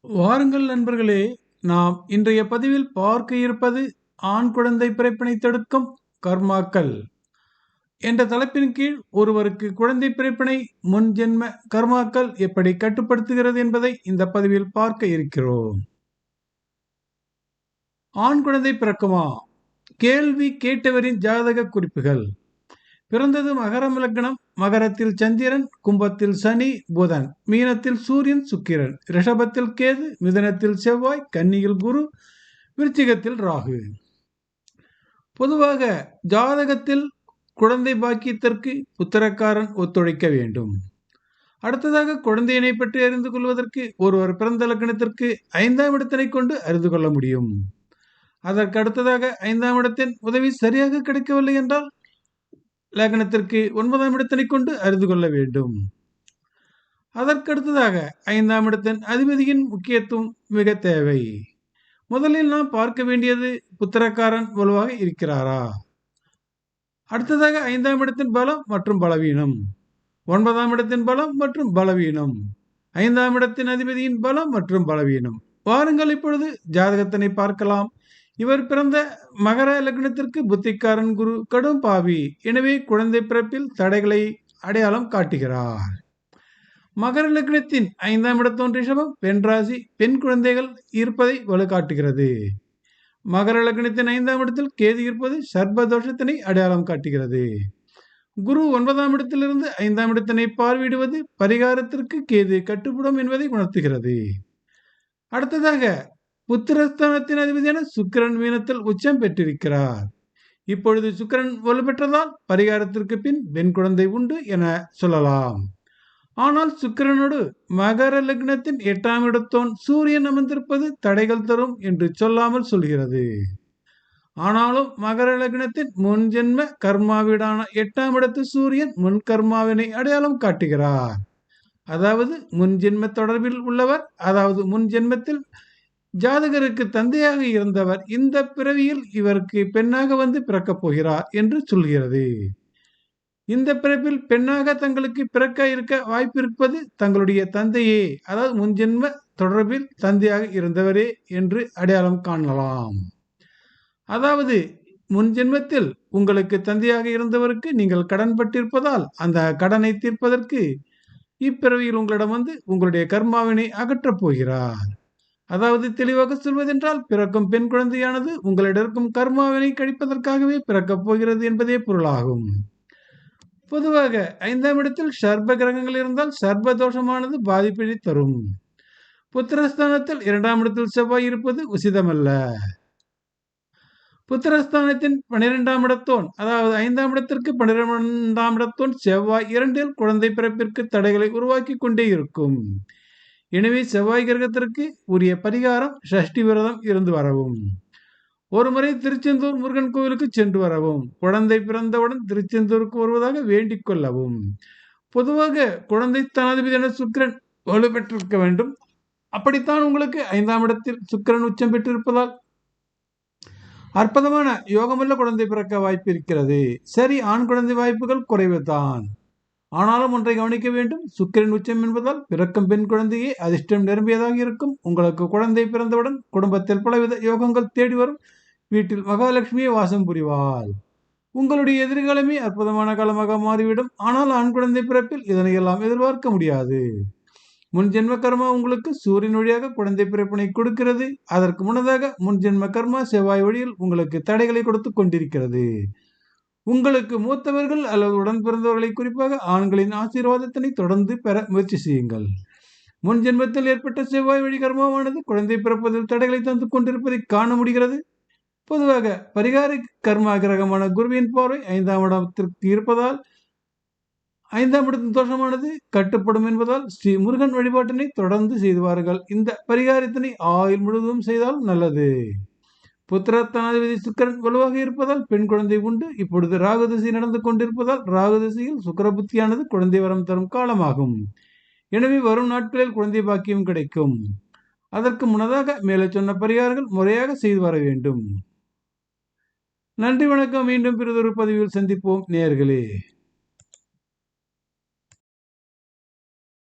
வாருங்கள் நண்பர்களே நாம் இன்றைய பதிவில் பார்க்க இருப்பது ஆண் குழந்தை பிறப்பினை தடுக்கும் கர்மாக்கள். என்ற தலைப்பின் கீழ் ஒருவருக்கு குழந்தை பிறப்பினை முன் ஜென்ம கர்மாக்கள் எப்படி கட்டுப்படுத்துகிறது என்பதை இந்த பதிவில் பார்க்க இருக்கிறோம். ஆண் குழந்தை பிறக்குமா? கேள்வி கேட்டவரின் ஜாதக குறிப்புகள். பிறந்தது மகரம் லக்னம் மகரத்தில் சந்திரன் கும்பத்தில் சனி புதன். மீனத்தில் சூரியன் சுக்கிரன். ரிஷபத்தில் கேது மிதனத்தில் செவ்வாய் கன்னியில் குரு விருச்சிகத்தில் ராகு. பொதுவாக ஜாதகத்தில் குழந்தை பாக்கியத்திற்கு புத்திரக்காரன் ஒத்துழைக்க வேண்டும். அடுத்ததாக குழந்தையினை பற்றி அறிந்து கொள்வதற்கு ஒருவர் பிறந்த லக்னத்திற்கு ஐந்தாம் இடத்தினை கொண்டு அறிந்து கொள்ள முடியும். அதற்கு அடுத்ததாக ஐந்தாம் இடத்தின் உதவி சரியாக கிடைக்கவில்லை என்றால் லக்னத்திற்கு ஒன்பதாம் இடத்தினை கொண்டு அறிந்து கொள்ள வேண்டும். அதற்கடுத்ததாக ஐந்தாம் இடத்தின் அதிபதியின் முக்கியத்துவம் மிக தேவை. முதலில் நாம் பார்க்க வேண்டியது புத்திரக்காரன் வலுவாக இருக்கிறாரா? அடுத்ததாக ஐந்தாம் இடத்தின் பலம் மற்றும் பலவீனம். ஒன்பதாம் இடத்தின் பலம் மற்றும் பலவீனம். ஐந்தாம் இடத்தின் அதிபதியின் பலம் மற்றும் பலவீனம். வாருங்கள் இப்பொழுது ஜாதகத்தினை பார்க்கலாம். இவர் பிறந்த மகர லக்னத்திற்கு புத்திக்காரன் குரு கடும் பாவி. எனவே குழந்தை பிறப்பில் தடைகளை அடையாளம் காட்டுகிறார். மகர லக்னத்தின் ஐந்தாம் இடத்தோன் ரிஷபம் பெண் ராசி பெண் குழந்தைகள் இருப்பதை வலுக்காட்டுகிறது. மகர லக்னத்தின் ஐந்தாம் இடத்தில் கேது இருப்பது சர்பதோஷத்தினை அடையாளம் காட்டுகிறது. குரு ஒன்பதாம் இடத்திலிருந்து ஐந்தாம் இடத்தினை பார்வையிடுவது பரிகாரத்திற்கு கேது கட்டுப்படும் என்பதை உணர்த்துகிறது. அடுத்ததாக புத்திரஸ்தானத்தின் அதிபதியான சுக்கிரன் மீனத்தில் உச்சம் பெற்றிருக்கிறார். இப்பொழுது சுக்கிரன் வலுப்பெற்றதால் பரிகாரத்திற்கு பின் பெண் குழந்தை உண்டு என சொல்லலாம். ஆனால் சுக்கிரனோடு மகர லக்னத்தின் எட்டாம் இடத்தோன் சூரியன் அமர்ந்திருப்பது தடைகள் தரும் என்று சொல்லாமல் சொல்கிறது. ஆனாலும் மகர லக்னத்தின் முன் ஜென்ம கர்மாவீடான எட்டாம் இடத்து சூரியன் முன் கர்மாவினை அடையாளம் காட்டுகிறார். அதாவது முன் ஜென்ம தொடர்பில் உள்ளவர் அதாவது முன் ஜென்மத்தில் ஜாதகருக்கு தந்தையாக இருந்தவர் இந்த பிறவியில் இவருக்கு பெண்ணாக வந்து பிறக்கப் போகிறார் என்று சொல்கிறது. இந்த பிறப்பில் பெண்ணாக தங்களுக்கு பிறக்க இருக்க வாய்ப்பு இருப்பது தங்களுடைய தந்தையே அதாவது முன்ஜென்ம தொடர்பில் தந்தையாக இருந்தவரே என்று அடையாளம் காணலாம். அதாவது முன் ஜென்மத்தில் உங்களுக்கு தந்தையாக இருந்தவருக்கு நீங்கள் கடன் பட்டிருப்பதால் அந்த கடனை தீர்ப்பதற்கு இப்பிறவியில் உங்களிடம் வந்து உங்களுடைய கர்மாவினை அகற்றப் போகிறார். அதாவது தெளிவாக சொல்வதென்றால் பிறக்கும் பெண் குழந்தையானது உங்களிடக்கும் கர்மாவினை கழிப்பதற்காகவே பிறக்கப் போகிறது என்பதே பொருளாகும். பொதுவாக ஐந்தாம் இடத்தில் சர்ப கிரகங்கள் இருந்தால் சர்ப தோஷமானது பாதிப்பினை தரும். புத்திரஸ்தானத்தில் இரண்டாம் இடத்தில் செவ்வாய் இருப்பது உசிதமல்ல. புத்திரஸ்தானத்தின் பனிரெண்டாம் இடத்தோன் அதாவது ஐந்தாம் இடத்திற்கு பனிரெண்டாம் இடத்தோன் செவ்வாய் இரண்டில் குழந்தை பிறப்பிற்கு தடைகளை உருவாக்கி கொண்டே இருக்கும். எனவே செவ்வாய் கிரகத்திற்கு உரிய பரிகாரம் சஷ்டி விரதம் இருந்து வரவும். ஒருமுறை திருச்செந்தூர் முருகன் கோவிலுக்கு சென்று வரவும். குழந்தை பிறந்தவுடன் திருச்செந்தூருக்கு வருவதாக வேண்டிக் கொள்ளவும். பொதுவாக குழந்தை தனாதிபதியான சுக்கிரன் வலுப்பெற்றிருக்க வேண்டும். அப்படித்தான் உங்களுக்கு ஐந்தாம் இடத்தில் சுக்கிரன் உச்சம் பெற்றிருப்பதால் அற்புதமான யோகமுள்ள குழந்தை பிறக்க வாய்ப்பு இருக்கிறது. சரி ஆண் குழந்தை வாய்ப்புகள் குறைவுதான். ஆனாலும் ஒன்றை கவனிக்க வேண்டும். சுக்கிரன் உச்சம் என்பதால் பிறக்கும் பெண் குழந்தையே அதிர்ஷ்டம் நிரம்பியதாக இருக்கும். உங்களுக்கு குழந்தை பிறந்தவுடன் குடும்பத்தில் பலவித யோகங்கள் தேடி வரும். வீட்டில் மகாலட்சுமியை வாசம் புரிவாள். உங்களுடைய எதிர்காலமே அற்புதமான காலமாக மாறிவிடும். ஆனால் ஆண் குழந்தை பிறப்பில் இதனை எல்லாம் எதிர்பார்க்க முடியாது. முன் ஜென்ம கர்மா உங்களுக்கு சூரியன் வழியாக குழந்தை பிறப்பினை கொடுக்கிறது. அதற்கு முன்னதாக முன் ஜென்ம கர்மா செவ்வாய் வழியில் உங்களுக்கு தடைகளை கொடுத்து கொண்டிருக்கிறது. உங்களுக்கு மூத்தவர்கள் அல்லது உடன் பிறந்தவர்களை குறிப்பாக ஆண்களின் ஆசீர்வாதத்தினை தொடர்ந்து பெற முயற்சி செய்யுங்கள். முன் ஜென்மத்தில் ஏற்பட்ட செவ்வாய் வழி கர்மமானது குழந்தை பிறப்பதில் தடைகளை தந்து கொண்டிருப்பதை காண முடிகிறது. பொதுவாக பரிகார கர்மா கிரகமான குருவின் பார்வை ஐந்தாம் இடத்திற்கு இருப்பதால் ஐந்தாம் இடத்தின் தோஷமானது கட்டுப்படும் என்பதால் ஸ்ரீ முருகன் வழிபாட்டினை தொடர்ந்து செய்துவார்கள் இந்த பரிகாரத்தினை ஆயுள் முழுவதும் செய்தால் நல்லது. புத்திரத்தனாதிபதி சுக்கரன் வலுவாக இருப்பதால் பெண் குழந்தை உண்டு. இப்பொழுது ராகுதிசை நடந்து கொண்டிருப்பதால் ராகுதிசையில் சுக்கர புத்தியானது குழந்தை வரம் தரும் காலமாகும். எனவே வரும் நாட்களில் குழந்தை பாக்கியம் கிடைக்கும். அதற்கு முன்னதாக மேலே சொன்ன பரிகாரங்கள் முறையாக செய்து வர வேண்டும். நன்றி வணக்கம். மீண்டும் பிறதொரு பதிவில் சந்திப்போம். நேர்களே.